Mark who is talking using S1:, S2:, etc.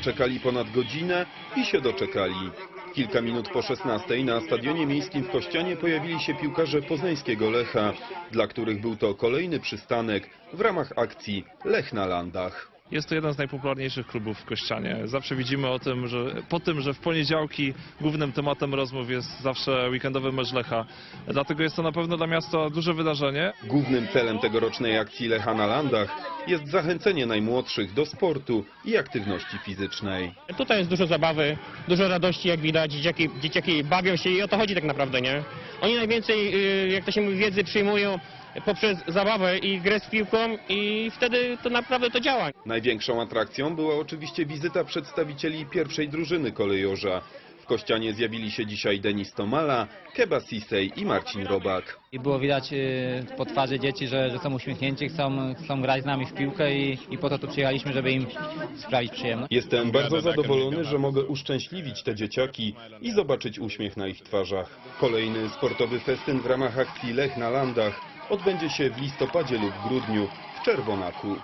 S1: Czekali ponad godzinę i się doczekali. Kilka minut po 16 na stadionie miejskim w Kościanie pojawili się piłkarze poznańskiego Lecha, dla których był to kolejny przystanek w ramach akcji Lech na Landach.
S2: Jest to jeden z najpopularniejszych klubów w Kościanie. Zawsze widzimy o tym, że po tym, że w poniedziałki głównym tematem rozmów jest zawsze weekendowy mecz Lecha. Dlatego jest to na pewno dla miasta duże wydarzenie.
S1: Głównym celem tegorocznej akcji Lecha na Landach jest zachęcenie najmłodszych do sportu i aktywności fizycznej.
S3: Tutaj jest dużo zabawy, dużo radości, jak widać. Dzieciaki, dzieciaki bawią się i o to chodzi tak naprawdę, nie? Oni najwięcej, y, jak to się mówi, wiedzy przyjmują poprzez zabawę i grę z piłką i wtedy to naprawdę to działa.
S1: Największą atrakcją była oczywiście wizyta przedstawicieli pierwszej drużyny kolejorza. W Kościanie zjawili się dzisiaj Denis Tomala, Keba Sisej i Marcin Robak.
S4: I było widać y, po twarzy dzieci, że, że są uśmiechnięci, chcą, chcą grać z nami w piłkę i, i po to tu przyjechaliśmy, żeby im sprawić przyjemność.
S1: Jestem bardzo zadowolony, że mogę uszczęśliwić te dzieciaki i zobaczyć uśmiech na ich twarzach. Kolejny sportowy festyn w ramach akcji Lech na Landach odbędzie się w listopadzie lub grudniu w Czerwonaku.